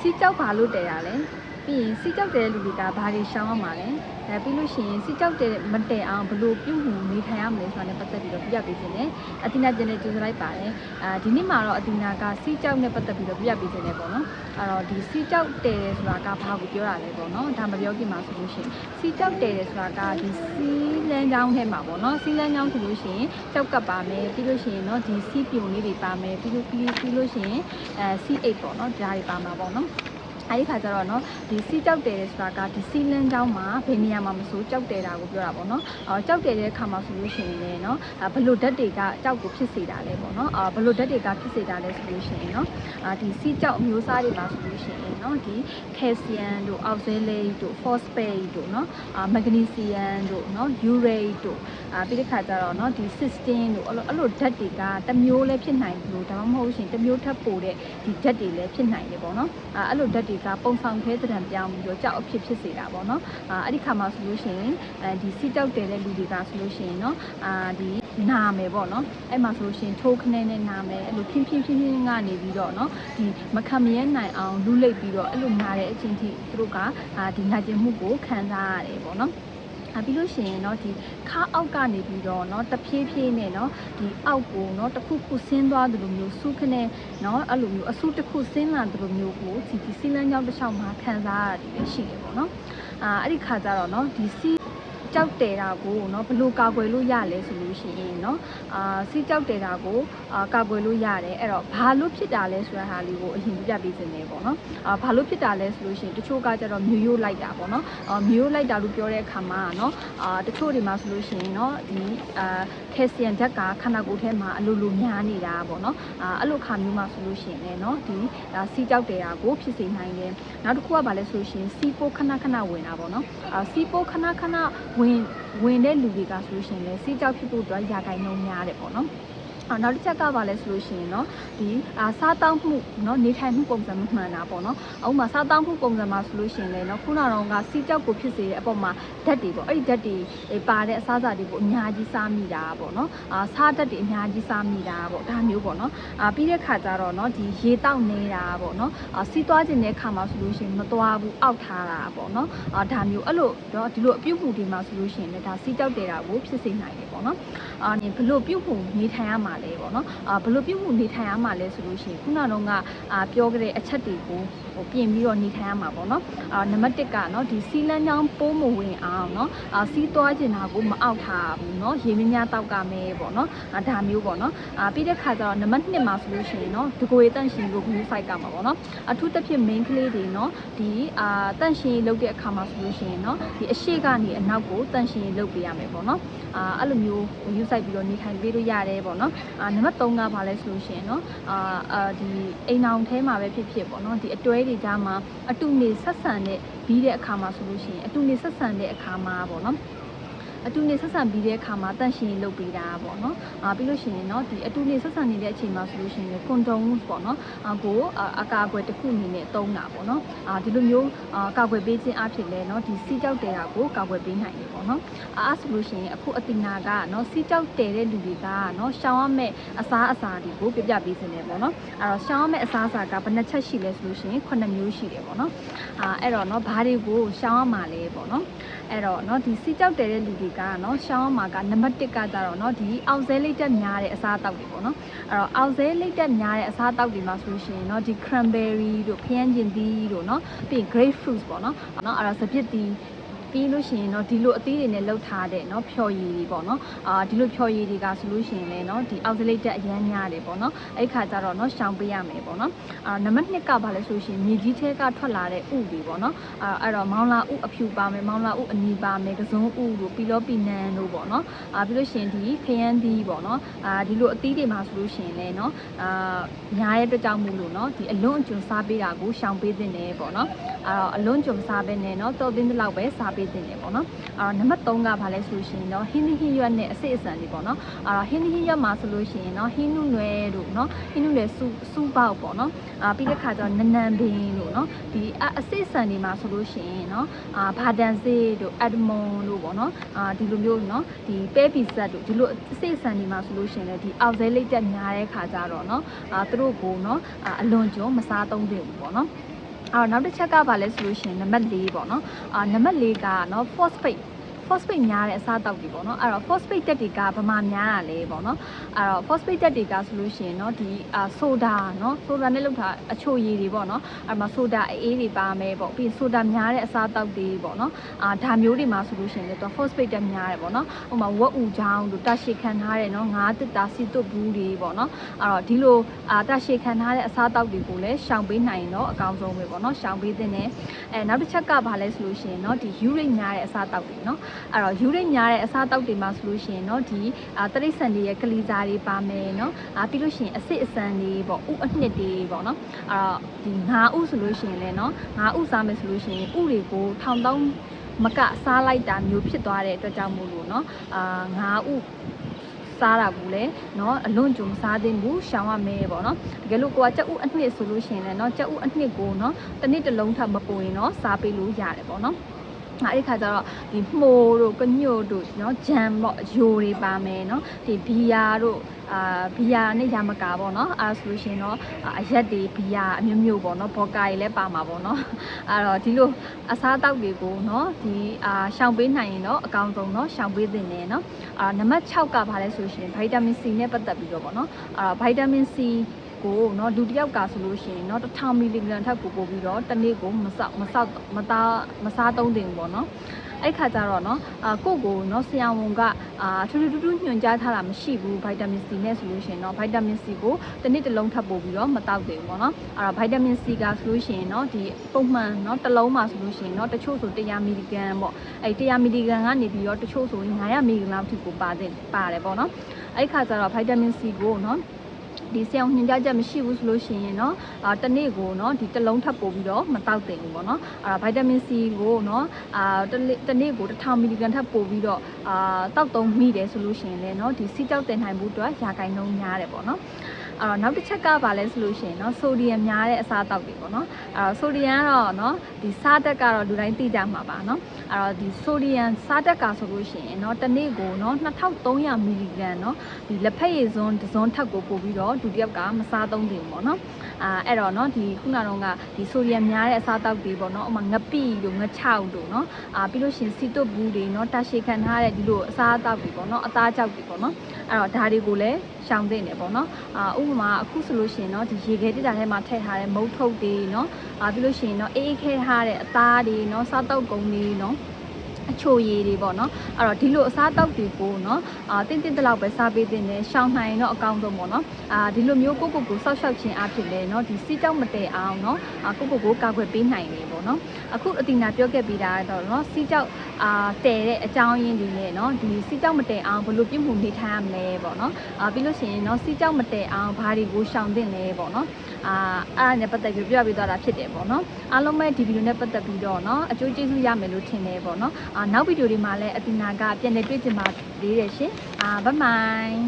စီကြောက်ဘာလို့တဲရလဲ ပြီးရင်စီကြောက်တဲ့လူတွေကဘာတွေရှောင်ရမှာလဲအဲပြီးလို့ရှိရင်စီကြောက်တဲ့မတဲအောင်ဘလို့ပြုမှုနေထိုင်ရမလဲဆိုတာနဲ့ပတ်သက်ပြီးတော့ပြပြပေးခြင်းနဲ့အတိနာကျန်တဲ့ကျေးဇူးလိုက်ပါတယ်အာဒီနေ့မှာတော့အတိနာကစီကြောက်နဲ့ပတ်သက်ပြီးတော့ပြပြပေးခြင်းနဲ့ပေါ့နော်အဲ့တော့ဒီစီကြောက်တဲတယ်ဆိုတာကဘာကိုပြောတာလဲပေါ့နော်ဒါမပြောခင်မှာဆိုလို့ရှိရင်စီကြောက်တဲတယ်ဆိုတာကဒီစီလန်းချောင်းထဲမှာပေါ့နော်စီလန်းချောင်းဆိုလို့ရှိရင်ကြောက်ကပ်ပါမယ်ပြီးလို့ရှိရင်เนาะဒီစီပြုံလေးတွေပါမယ်ပြီးလို့ပြီးပြီးလို့ရှိရင်အဲ C8 ပေါ့နော်ဒါတွေပါမှာပေါ့နော် အဲဒီခါကျတော့เนาะဒီစီကြောက်တယ်ဆိုတာကဒီစီလန်းချောင်းမှာဘယ်နေရာမှာမဆိုကြောက်တယ်တာကိုပြောတာပေါ့နော်အော်ကြောက်တယ်တဲ့အခါမှာဆိုလို့ရှိရင်လည်းเนาะဘလို့ဓာတ်တွေကကြောက်ကိုဖြစ်စေတာလဲပေါ့နော်အော်ဘလို့ဓာတ်တွေကဖြစ်စေတာလဲဆိုလို့ရှိရင်เนาะအာဒီစီကြောက်အမျိုးအစားတွေပါဆိုလို့ရှိရင်เนาะဒီ calcium တို့ oxalate တို့ phosphate တို့เนาะအာ magnesium တို့เนาะ urate တို့အာပြီးတဲ့ခါကျတော့เนาะဒီ cysteine တို့အဲ့လိုအဲ့လိုဓာတ်တွေကတစ်မျိုးလည်းဖြစ်နိုင်လို့ဒါမှမဟုတ်ရှင်တစ်မျိုးထပ်ပိုတဲ့ဒီဓာတ်တွေလည်းဖြစ်နိုင်တယ်ပေါ့နော်အာအဲ့လိုဓာတ်တွေ ကပုံဆောင်ခဲတဲ့ံပြောင်းပြီးတော့ကြောက်အဖြစ်ဖြစ်စေတာပေါ့နော်အာအဲ့ဒီခါမှာဆိုလို့ရှိရင်အဲဒီစီကြောက်တယ်တဲ့လူတွေကဆိုလို့ရှိရင်เนาะအာဒီနာမယ်ပေါ့နော်အဲ့မှာဆိုလို့ရှိရင်ထိုးခနဲနဲ့နာမယ်အဲ့လိုဖြင်းဖြင်းဖြင်းဖြင်းကနေပြီးတော့เนาะဒီမခံမရဲနိုင်အောင်လူလိတ်ပြီးတော့အဲ့လိုနာတဲ့အချင်းထိသူတို့ကအာဒီနာကျင်မှုကိုခံစားရတယ်ပေါ့နော် အပြီးလို့ရှိရင်เนาะဒီခါအောက်ကနေပြီးတော့เนาะတဖြည်းဖြည်းနဲ့เนาะဒီအောက်ကိုเนาะတစ်ခုခုဆင်းသွားတယ်လို့မျိုးစုခနဲ့เนาะအဲ့လိုမျိုးအဆုတစ်ခုဆင်းလာတယ်လို့မျိုးကိုဒီဒီစီလန်းကြောင်းတစ်လျှောက်မှာခံစားရတယ်ပဲရှိတယ်ပေါ့နော်အာအဲ့ဒီခါကျတော့เนาะဒီစီ ကြောက်တယ်တာကိုเนาะဘလို့ကာကွယ်လို့ရလဲဆိုလို့ရှိရင်เนาะအာစီကြောက်တယ်တာကိုအာကာကွယ်လို့ရတယ်အဲ့တော့ဘာလို့ဖြစ်တာလဲဆိုတဲ့ဟာလေးကိုအရင်ပြပြပေးစင်တယ်ပေါ့နော်အာဘာလို့ဖြစ်တာလဲဆိုလို့ရှိရင်တချို့ကကြတော့မျိုးရိုးလိုက်တာပေါ့နော်အာမျိုးရိုးလိုက်တာလို့ပြောတဲ့အခါမှာเนาะအာတချို့တွေမှာဆိုလို့ရှိရင်เนาะဒီအာကယ်ဆီယမ်ဓာတ်ကခန္ဓာကိုယ်ထဲမှာအလိုလိုများနေတာပေါ့နော်အာအဲ့လိုခါမျိုးမှာဆိုလို့ရှိရင်လည်းเนาะဒီဒါစီကြောက်တယ်တာကိုဖြစ်စေနိုင်တယ်နောက်တစ်ခုကဘာလဲဆိုလို့ရှိရင်စီပိုးခဏခဏဝင်တာပေါ့နော်အာစီပိုးခဏခဏ ဝင်ဝင်တဲ့လူတွေကဆိုလို့ရှိရင်လည်းစီကြောက်ဖြစ်ဖို့အတွက်ရာဂိုင်နှုန်းများတယ်ပေါ့နော် အော်နောက်တစ်ချက်ကပါလဲဆိုလို့ရှိရင်เนาะဒီအာစားတောင်းမှုเนาะနေထိုင်မှုပုံစံမမှန်တာပေါ့เนาะအခုမှစားတောင်းမှုပုံစံမှာဆိုလို့ရှိရင်လည်းเนาะခုနကတော့ကစီကြောက်ကိုဖြစ်စေတဲ့အပေါ်မှာဓာတ်တွေပေါ့အဲ့ဒီဓာတ်တွေပါတဲ့အစားအစာတွေကိုအများကြီးစားမိတာပေါ့เนาะအာစားဓာတ်တွေအများကြီးစားမိတာပေါ့ဒါမျိုးပေါ့เนาะအာပြီးတဲ့ခါကျတော့เนาะဒီရေတောက်နေတာပေါ့เนาะအာစီးသွားခြင်းတဲ့ခါမှာဆိုလို့ရှိရင်မသွားဘူးအောက်ထားတာပေါ့เนาะအာဒါမျိုးအဲ့လိုတော့ဒီလိုအပြုတ်မှုတွေမှာဆိုလို့ရှိရင်လည်းဒါစီးကြောက်တယ်တာကိုဖြစ်စေနိုင်တယ်ပေါ့เนาะအာဘလို့ပြုတ်မှုနေထိုင်ရမှာ လဲပေါ့နော်အာဘလို့ပြုတ်မှုနေထိုင်ရမှာလဲဆိုလို့ရှိရင်ခုနကတော့ကအာပြောခဲ့တဲ့အချက်တွေကိုဟိုပြင်ပြီးတော့နေထိုင်ရမှာပေါ့နော်အာနံပါတ်1ကနော်ဒီစီလန်းချောင်းပိုးမဝင်အောင်နော်အာစီးသွားကျင်တာကိုမအောက်ထားဘူးနော်ရေမများတောက်ကမယ်ပေါ့နော်အာဒါမျိုးပေါ့နော်အာပြီးတဲ့ခါကျတော့နံပါတ်2မှာဆိုလို့ရှိရင်နော်ဒီကိုရေတန့်ရှင်ကို view site ကမှာပေါ့နော်အထူးသဖြင့် main ကလေးတွေနော်ဒီအာတန့်ရှင်လုပ်တဲ့အခါမှာဆိုလို့ရှိရင်နော်ဒီအရှိကနေအနောက်ကိုတန့်ရှင်လုပ်ပေးရမယ်ပေါ့နော်အာအဲ့လိုမျိုး view site ပြီးတော့နေထိုင်ပေးလို့ရတယ်ပေါ့နော်အာနံပါတ်3ကဘာလဲဆိုလို့ရှိရင်နော်အာအာဒီအိမ်အောင်ထဲမှာပဲဖြစ်ဖြစ်ပေါ့နော်ဒီအတွဲတွေကြားမှာအတူနေဆက်ဆံတဲ့ပြီးတဲ့အခါမှာဆိုလို့ရှိရင်အတူနေဆက်ဆံတဲ့အခါမှာပေါ့နော် အတူနေဆက်ဆံပြီးတဲ့အခါမှာတန့်ရှင်လုပ်ပေးတာပေါ့နော်အာပြီးလို့ရှိရင်เนาะဒီအတူနေဆက်ဆံနေတဲ့အချိန်မှာဆိုလို့ရှိရင်ကွန်ဒုံပေါ့နော်အာကိုအကာအကွယ်တစ်ခုအနေနဲ့သုံးတာပေါ့နော်အာဒီလိုမျိုးအာကာကွယ်ပေးခြင်းအဖြစ်လဲเนาะဒီစီးကြောက်တဲတာကိုကာကွယ်ပေးနိုင်တယ်ပေါ့နော်အားဆိုလို့ရှိရင်အခုအတိနာကเนาะစီးကြောက်တဲတဲ့လူတွေကเนาะရှောင်းရမယ့်အစားအစာတွေကိုပြပြပေးစင်တယ်ပေါ့နော်အဲ့တော့ရှောင်းရမယ့်အစားအစာကဘယ်နှချက်ရှိလဲဆိုလို့ရှိရင်9မျိုးရှိတယ်ပေါ့နော်အာအဲ့တော့เนาะဘာတွေကိုရှောင်းရမှာလဲပေါ့နော်အဲ့တော့เนาะဒီစီးကြောက်တဲတဲ့လူတွေ တွေကနော်ရှောင်းမှာကနံပါတ်1ကကြတော့နော်ဒီအောက်ဆဲလိတ်တက်များတဲ့အစားအသောက်တွေပေါ့နော်အဲ့တော့အောက်ဆဲလိတ်တက်များတဲ့အစားအသောက်တွေမှာဆိုရှင်နော်ဒီ cranberry တို့ခရမ်းကျင်သီးတို့နော်ပြီးရင် grapefruits ပေါ့နော်နော်အဲ့တော့စပစ်သီး ပြီးလို့ရှိရင်เนาะဒီလိုအသီးတွေနဲ့လှုပ်ထားတဲ့เนาะဖြော်ရည်တွေပေါ့နော်အာဒီလိုဖြော်ရည်တွေကဆိုလို့ရှိရင်လည်းเนาะဒီ oxalate အရမ်းများတယ်ပေါ့နော်အဲ့ခါကျတော့เนาะရှောင်ပေးရမယ်ပေါ့နော်အာနံပါတ်2ကဘာလဲဆိုလို့ရှိရင်မြေကြီးထဲကထွက်လာတဲ့ဥတွေပေါ့နော်အာအဲ့တော့မောင်လာဥအဖြူပါမယ်မောင်လာဥအနီပါမယ်ကစုံဥတို့ပြီးတော့ပြီးနန်းတို့ပေါ့နော်အာပြီးလို့ရှိရင်ဒီခရမ်းသီးပေါ့နော်အာဒီလိုအသီးတွေမှာဆိုလို့ရှိရင်လည်းเนาะအာညာရဲ့အတွက်ကြောင့်မို့လို့เนาะဒီအလွန်အကျွံစားပေးတာကိုရှောင်ပေးသင့်တယ်ပေါ့နော်အဲ့တော့အလွန်ကျွံစားပေးနေเนาะတော်တင်းတလောက်ပဲစား ပေးသင့်တယ်ပေါ့နော်အဲ့တော့နံပါတ်3ကဘာလဲဆိုလို့ရှိရင်တော့ဟင်းသီးဟင်းရွက်နဲ့အစိအစံတွေပေါ့နော်အဲ့တော့ဟင်းသီးဟင်းရွက်မှာဆိုလို့ရှိရင်တော့ဟင်းနုနွယ်တို့နော်ဟင်းနုနွယ်စူစူပေါက်ပေါ့နော်အာပြီးတဲ့ခါကျတော့နနံပင်တို့နော်ဒီအစိအစံတွေမှာဆိုလို့ရှိရင်နော်အာဘာဒန်စေးတို့အက်ဒမွန်တို့ပေါ့နော်အာဒီလိုမျိုးနော်ဒီပဲပီဇက်တို့ဒီလိုအစိအစံတွေမှာဆိုလို့ရှိရင်လည်းဒီအောက်ဆဲလိပ်တက်ညာတဲ့ခါကျတော့နော်အာသူတို့ကိုနော်အလွန်ကျွံမစားသုံးသင့်ဘူးပေါ့နော် အော်နောက်တစ်ချက်ကဘာလဲဆိုလို့ရှိရင်နံပါတ်၄ပေါ့နော်အာနံပါတ်၄ကနော် phosphate phosphate များတဲ့အစားအသောက်တွေပေါ့နော်အဲ့တော့ phosphate တက်တွေကဗမာများတာလဲပေါ့နော်အဲ့တော့ phosphate တက်တွေကဆိုလို့ရှိရင်เนาะဒီအာ soda เนาะ soda နဲ့လုပ်ထားအချိုရည်တွေပေါ့နော်အဲ့မှာ soda အေးတွေပါမယ်ပေါ့ပြီး soda များတဲ့အစားအသောက်တွေပေါ့နော်အာဒါမျိုးတွေမှာဆိုလို့ရှိရင်လည်းသူ phosphate တက်များတယ်ပေါ့နော်ဥပမာဝက်ဥချောင်းတို့တရှိခံထားတဲ့เนาะငါးတစ်တာစီတုတ်ဘူးတွေပေါ့နော်အဲ့တော့ဒီလိုအာတရှိခံထားတဲ့အစားအသောက်တွေကိုလည်းရှောင်ပေးနိုင်ရင်တော့အကောင်းဆုံးပဲပေါ့နော်ရှောင်ပေးတဲ့နဲ့အဲနောက်တစ်ချက်ကဘာလဲဆိုလို့ရှိရင်เนาะဒီ urate များတဲ့အစားအသောက်တွေเนาะ အဲ့တော့ယူရိတ်များတဲ့အစားအသောက်တွေမှာဆိုလို့ရှိရင်เนาะဒီအာတရိတ်ဆန်တွေရဲ့ကလီစာတွေပါမယ်เนาะအာပြီးလို့ရှိရင်အစစ်အစမ်းတွေပေါ့ဥအနှစ်တွေပေါ့เนาะအဲ့တော့ဒီငါဥဆိုလို့ရှိရင်လည်းเนาะငါဥစားမယ်ဆိုလို့ရှိရင်ဥတွေကိုထောင်တောင်းမကစားလိုက်တာမျိုးဖြစ်သွားတဲ့အတွက်ကြောင့်မို့လို့เนาะအာငါဥစားတာဘူးလေเนาะအလွန်ကြုံစားသင့်ဘူးရှောင်ရမယ်ပေါ့เนาะတကယ်လို့ကိုကကြက်ဥအနှစ်ဆိုလို့ရှိရင်လည်းเนาะကြက်ဥအနှစ်ကိုเนาะတစ်နှစ်တစ်လုံးထပ်မပိုရင်เนาะစားပေးလို့ရတယ်ပေါ့เนาะ အဲ့ဒီခါကျတော့ဒီမှုိုတို့ကညို့တို့เนาะဂျမ်ပေါ့ယိုတွေပါမယ်เนาะဒီဘီယာတို့အာဘီယာနဲ့ရမကာပေါ့เนาะအဲဆိုလို့ရှိရင်တော့အရက်တွေဘီယာအမျိုးမျိုးပေါ့เนาะဘော်ကာတွေလည်းပါမှာပေါ့เนาะအဲ့တော့ဒီလိုအစားအသောက်တွေကိုเนาะဒီအာရှောင်ပေးနိုင်ရင်တော့အကောင်းဆုံးเนาะရှောင်ပေးသင့်တယ်เนาะအာနံပါတ်6ကဘာလဲဆိုလို့ရှိရင်ဗိုက်တာမင် C နဲ့ပတ်သက်ပြီးတော့ပေါ့เนาะအာဗိုက်တာမင် C ကိုเนาะလူတစ်ယောက်ကဆိုလို့ရှိရင်เนาะ1000မီလီဂရမ်ထက်ကိုပို့ပြီးတော့တစ်နေ့ကိုမစောက်မစောက်မသားမစားသုံးသင့်ဘူးပေါ့เนาะအဲ့ခါကျတော့เนาะအာကိုယ့်ကိုเนาะဆရာဝန်ကအာထူးထူးထူးထူးညွှန်ကြားထားတာမရှိဘူးဗိုက်တာမင် C နဲ့ဆိုလို့ရှိရင်เนาะဗိုက်တာမင် C ကိုတစ်နေ့တစ်လုံးထပ်ပို့ပြီးတော့မတောက်သေးဘူးပေါ့เนาะအဲ့တော့ဗိုက်တာမင် C ကဆိုလို့ရှိရင်เนาะဒီပုံမှန်เนาะတစ်လုံးမှာဆိုလို့ရှိရင်เนาะတချို့ဆို100မီလီဂရမ်ပေါ့အဲ့100မီလီဂရမ်ကနေပြီးတော့တချို့ဆိုရင်900မီလီဂရမ်အထိကိုပါတဲ့ပါတယ်ပေါ့เนาะအဲ့ခါကျတော့ဗိုက်တာမင် C ကိုเนาะ ဒီဆရာညွှန်ကြားချက်မရှိဘူးဆိုလို့ရှိရင်เนาะအာတစ်နေ့ကိုเนาะဒီတစ်လုံးထပ်ပို့ပြီးတော့မတောက်သင့်ဘူးပေါ့เนาะအာဗိုက်တာမင် C ကိုเนาะအာတစ်နေ့တစ်နေ့ကို1000မီလီဂရမ်ထပ်ပို့ပြီးတော့အာတောက်သုံးမိတယ်ဆိုလို့ရှိရင်လည်းเนาะဒီစီးကြောက်တင်နိုင်မှုအတွက်ရာဂိုင်နှုန်းများတယ်ပေါ့เนาะ အဲ့တော့နောက်တစ်ချက်ကပါလဲဆိုလို့ရှိရင်เนาะဆိုဒီယမ်များတဲ့အစားအသောက်တွေပေါ့เนาะအဲ့တော့ဆိုဒီယမ်ကတော့เนาะဒီစားတက်ကတော့လူတိုင်းသိကြမှာပါเนาะအဲ့တော့ဒီဆိုဒီယမ်စားတက်ကဆိုလို့ရှိရင်เนาะတစ်နေ့ကိုเนาะ2300မီလီဂရမ်เนาะဒီလက်ဖက်ရည်စွန်းတစ်စွန်းထပ်ကိုပို့ပြီးတော့ဒုတိယကမစားသုံးသင့်ဘူးပေါ့เนาะအာအဲ့တော့เนาะဒီခုနကတော့ကဒီဆိုဒီယမ်များတဲ့အစားအသောက်တွေပေါ့เนาะဥပမာငပိတို့ငချောက်တို့เนาะအာပြီးလို့ရှိရင်စီတုတ်ဘူးတွေเนาะတာရှည်ခံထားတဲ့ဒီလိုအစားအသောက်တွေပေါ့เนาะအသားကြောက်တွေပေါ့เนาะ အဲ့တော့ဒါတွေကိုလည်းရှောင်သင့်တယ်ပေါ့နော်အာဥပမာအခုဆိုလို့ရှိရင်เนาะဒီရေခဲတစ်တာထဲမှာထည့်ထားတဲ့မုတ်ထုတ်တွေเนาะအာပြီးလို့ရှိရင်เนาะအေးခဲထားတဲ့အသားတွေเนาะစားတောက်ကုန်တွေเนาะ အချိုရည်တွေပေါ့နော်အဲ့တော့ဒီလိုအစားတောက်တွေကိုနော်အာတင့်တင့်တလောက်ပဲစားပေးတင်တယ်ရှောင်နိုင်တော့အကောင်းဆုံးပေါ့နော်အာဒီလိုမျိုးကိုကိုကိုဆောက်ရှောက်ခြင်းအဖြစ်လဲနော်ဒီစီတောက်မတဲအောင်နော်အာကိုကိုကိုကာကွယ်ပေးနိုင်တယ်ပေါ့နော်အခုအတင်နာပြောခဲ့ပြီးတာတော့နော်စီတောက်အာတဲတဲ့အကြောင်းရင်းတွေနဲ့နော်ဒီစီတောက်မတဲအောင်ဘယ်လိုပြုမှုနေထိုင်ရမလဲပေါ့နော်အာပြီးလို့ရှိရင်နော်စီတောက်မတဲအောင်ဘာတွေကိုရှောင်တင်လဲပေါ့နော်အာအားနဲ့ပတ်သက်ပြီးပြောပြပေးသွားတာဖြစ်တယ်ပေါ့နော်အားလုံးပဲဒီဗီဒီယိုနဲ့ပတ်သက်ပြီးတော့နော်အကျိုးကျေးဇူးရမယ်လို့ထင်တယ်ပေါ့နော်နောက်ဗီဒီယိုတွေမှာလည်းအတိနာကပြန်လည်တွေ့ကြပါသေးတယ်ရှင်အာဘိုင်ဘိုင်